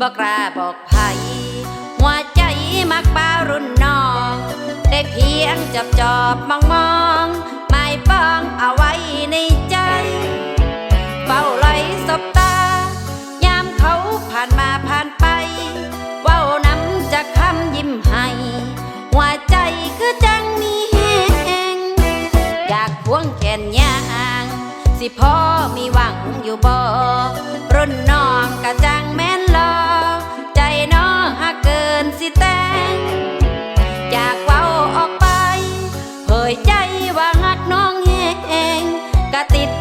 บอกกล้าบอกไผ่หัวใจมักบ่ารุ่นน้อง ได้เพียงจับจอบมองมองไม่ป้องเอาไว้ในใจเฝ้าไหลสบตา ยามเขาผ่านมาผ่านไป เว้าน้ำจะคำยิ้มให้หัวใจคือจังมีแหงอยากพวงแขนยางสิพ่อมีหวังอยู่บ่รุ่นน้องกะจังแม่นลอ กะ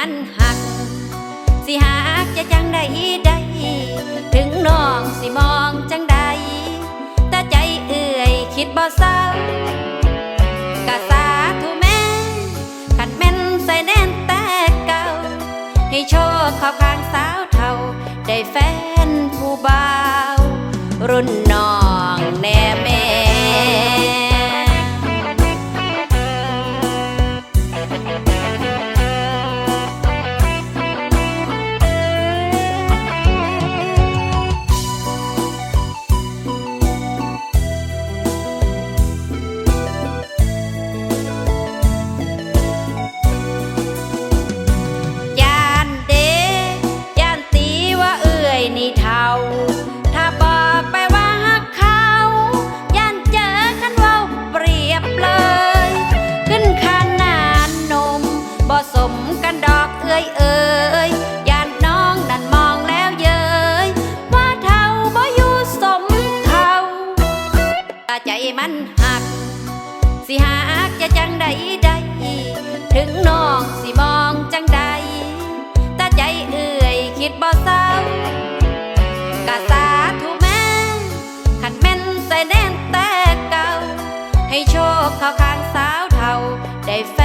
มันหัก สิหากจะจังใดใดถึงน้องสิมองจังใดแต่ใจเอื่อยคิดบ่เศร้ากะสาธุแม่ขันแม่นใส่แน่นแต่เก่า ให้โชคเขาข้างสาวเท่าได้แฟนผู้บ่าว รุ่นน้องแน่แม่ ใจมันหัก สิหากจะจังใดใดถึงน้องสิมองจังใดตาใจเอื่อยคิดบ่เศร้ากะสาธุแม่ขันแม่นใส่แน่นแต่เก่า ให้โชคเข้าข้างสาวเท่าได้แฟ